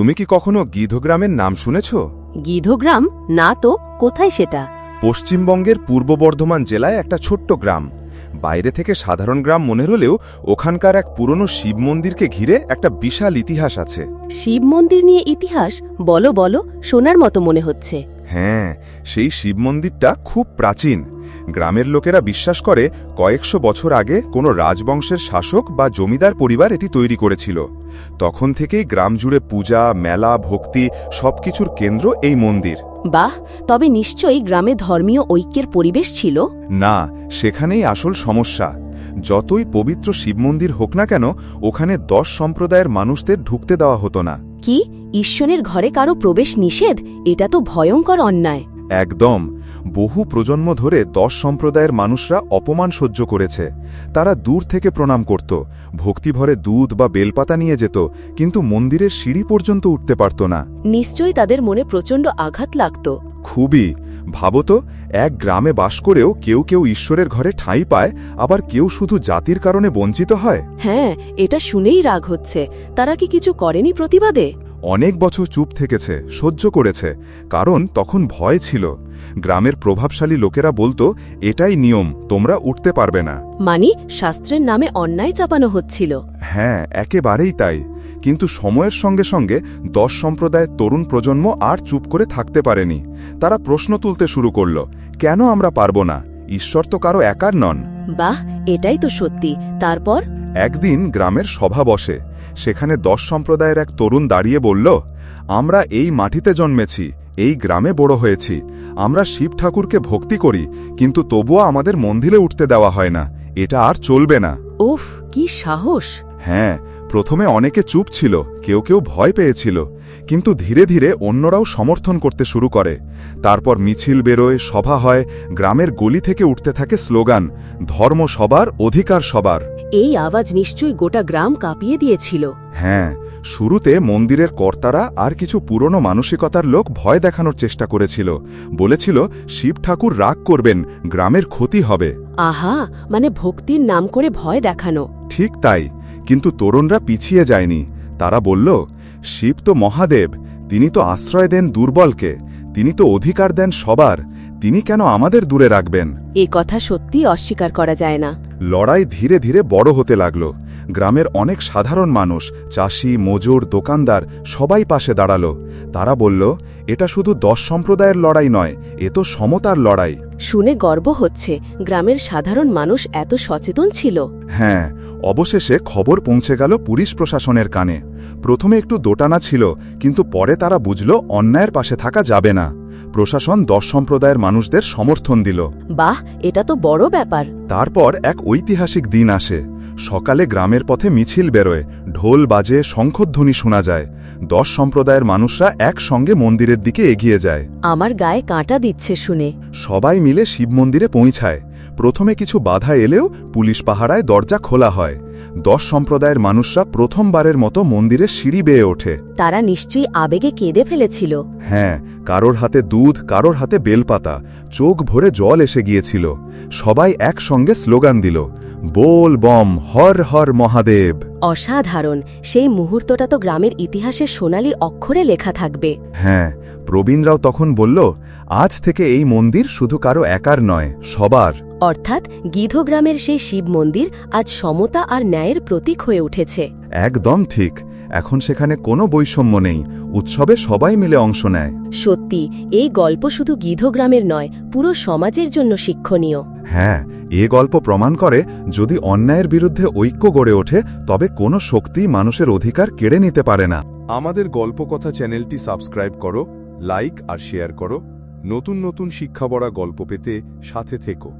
তুমি কি কখনো গিধগ্রামের নাম শুনেছ? গিধগ্রাম? না তো কোথায় সেটা? পশ্চিমবঙ্গের পূর্ব বর্ধমান জেলায় একটা ছোট্ট গ্রাম। বাইরে থেকে সাধারণ গ্রাম মনে হলেও ওখানকার এক পুরনো শিব মন্দিরকে ঘিরে একটা বিশাল ইতিহাস আছে। শিব মন্দির নিয়ে ইতিহাস? বলো বলো শোনার মতো মনে হচ্ছে। হ্যাঁ সেই শিব মন্দিরটা খুব প্রাচীন। গ্রামের লোকেরা বিশ্বাস করে কয়েকশো বছর আগে কোনো রাজবংশের শাসক বা জমিদার পরিবার এটি তৈরি করেছিল। তখন থেকেই গ্রাম জুড়ে পূজা মেলা ভক্তি সবকিছুর কেন্দ্র এই মন্দির। বাহ তবে নিশ্চয়ই গ্রামে ধর্মীয় ঐক্যের পরিবেশ ছিল? না সেখানেই আসল সমস্যা। যতই পবিত্র শিব মন্দির হোক না কেন ওখানে দশ সম্প্রদায়ের মানুষদের ঢুকতে দেওয়া হতো না। কি? ঈশ্বরের ঘরে কারও প্রবেশ নিষেধ? এটা তো ভয়ঙ্কর অন্যায়। একদম। বহু প্রজন্ম ধরে দশ সম্প্রদায়ের মানুষরা অপমান সহ্য করেছে। তারা দূর থেকে প্রণাম করত। ভক্তিভরে দুধ বা বেলপাতা নিয়ে যেত কিন্তু মন্দিরের সিঁড়ি পর্যন্ত উঠতে পারত না। নিশ্চয়ই তাদের মনে প্রচণ্ড আঘাত লাগত। খুবই। ভাবতো এক গ্রামে বাস করেও কেউ কেউ ঈশ্বরের ঘরে ঠাঁই পায় আবার কেউ শুধু জাতির কারণে বঞ্চিত হয়? হ্যাঁ এটা শুনেই রাগ হচ্ছে। তারা কি কিছু করেনি প্রতিবাদে? অনেক বছর চুপ থেকেছে সহ্য করেছে কারণ তখন ভয় ছিল। গ্রামের প্রভাবশালী লোকেরা বলতো এটাই নিয়ম তোমরা উঠতে পারবে না। মানি শাস্ত্রের নামে অন্যায় চাপানো হচ্ছিল। হ্যাঁ একেবারেই তাই। কিন্তু সময়ের সঙ্গে সঙ্গে দশ সম্প্রদায়ের তরুণ প্রজন্ম আর চুপ করে থাকতে পারেনি। তারা প্রশ্ন তুলতে শুরু করল কেন আমরা পারব না? ঈশ্বর তো কারও একার নন। বাহ এটাই তো সত্যি। তারপর? একদিন গ্রামের সভা বসে। সেখানে দশ সম্প্রদায়ের এক তরুণ দাঁড়িয়ে বলল আমরা এই মাটিতে জন্মেছি এই গ্রামে বড় হয়েছি। আমরা শিব ঠাকুরকে ভক্তি করি কিন্তু তবুও আমাদের মন্দিরে উঠতে দেওয়া হয় না। এটা আর চলবে না। উফ কি সাহস! হ্যাঁ প্রথমে অনেকে চুপ ছিল কেউ কেউ ভয় পেয়েছিল কিন্তু ধীরে ধীরে অন্যরাও সমর্থন করতে শুরু করে। তারপর মিছিল বেরোয় সভা হয় গ্রামের গলি থেকে উঠতে থাকে স্লোগান ধর্ম সবার অধিকার সবার। এই আওয়াজ নিশ্চয়ই গোটা গ্রাম কাঁপিয়ে দিয়েছিল। হ্যাঁ শুরুতে মন্দিরের কর্তারা আর কিছু পুরনো মানসিকতার লোক ভয় দেখানোর চেষ্টা করেছিল বলেছিল শিব ঠাকুর রাগ করবেন গ্রামের ক্ষতি হবে। আহা মানে ভক্তির নাম করে ভয় দেখানো। ঠিক তাই। কিন্তু তরুণরা পিছিয়ে যায়নি। তারা বলল শিব তো মহাদেব তিনি তো আশ্রয় দেন দুর্বলকে তিনি তো অধিকার দেন সবার তিনি কেন আমাদের দূরে রাখবেন? এ কথা সত্যি অস্বীকার করা যায় না। লড়াই ধীরে ধীরে বড় হতে লাগল। গ্রামের অনেক সাধারণ মানুষ চাষি মজুর দোকানদার সবাই পাশে দাঁড়াল। তারা বলল এটা শুধু দশ সম্প্রদায়ের লড়াই নয় এ তো সমতার লড়াই। শুনে গর্ব হচ্ছে গ্রামের সাধারণ মানুষ এত সচেতন ছিল। হ্যাঁ অবশেষে খবর পৌঁছে গেল পুলিশ প্রশাসনের কানে। প্রথমে একটু দোটানা ছিল কিন্তু পরে তারা বুঝল অন্যায়ের পাশে থাকা যাবে না। প্রশাসন দশ সম্প্রদায়ের মানুষদের সমর্থন দিল। বাহ এটা তো বড় ব্যাপার। তারপর এক ঐতিহাসিক দিন আসে। সকালে গ্রামের পথে মিছিল বেরোয় ঢোল বাজে শঙ্খধ্বনি শোনা যায়। দশ সম্প্রদায়ের মানুষরা একসঙ্গে মন্দিরের দিকে এগিয়ে যায়। আমার গায়ে কাঁটা দিচ্ছে শুনে। সবাই মিলে শিব মন্দিরে পৌঁছায়। প্রথমে কিছু বাধা এলেও পুলিশ পাহারায় দরজা খোলা হয়। দশ সম্প্রদায়ের মানুষরা প্রথমবারের মতো মন্দিরের সিঁড়ি বেয়ে ওঠে। তারা নিশ্চয়ই আবেগে কেঁদে ফেলেছিল। হ্যাঁ কারোর হাতে দুধ কারোর হাতে বেলপাতা। চোখ ভরে জল এসে গিয়েছিল। সবাই একসঙ্গে স্লোগান দিল। বোল বম হর হর মহাদেব। অসাধারণ। সেই মুহূর্তটা তো গ্রামের ইতিহাসে সোনালি অক্ষরে লেখা থাকবে। হ্যাঁ প্রবীণরাও তখন বলল আজ থেকে এই মন্দির শুধু কারও একার নয় সবার। অর্থাৎ গীধগ্রামের সেই শিব মন্দির আজ সমতা আর ন্যায়ের প্রতীক হয়ে উঠেছে। একদম ঠিক। এখন সেখানে কোনো বৈষম্য নেই। উৎসবে সবাই মিলে অংশ নেয়। সত্যি এই গল্প শুধু গীধগ্রামের নয় পুরো সমাজের জন্য শিক্ষণীয়। হ্যাঁ এ গল্প প্রমাণ করে যদি অন্যায়ের বিরুদ্ধে ঐক্য গড়ে ওঠে তবে কোনো শক্তি মানুষের অধিকার কেড়ে নিতে পারে না। আমাদের গল্পকথা চ্যানেলটি সাবস্ক্রাইব করো লাইক আর শেয়ার করো। নতুন নতুন শিক্ষাবড়া গল্প পেতে সাথে থেকো।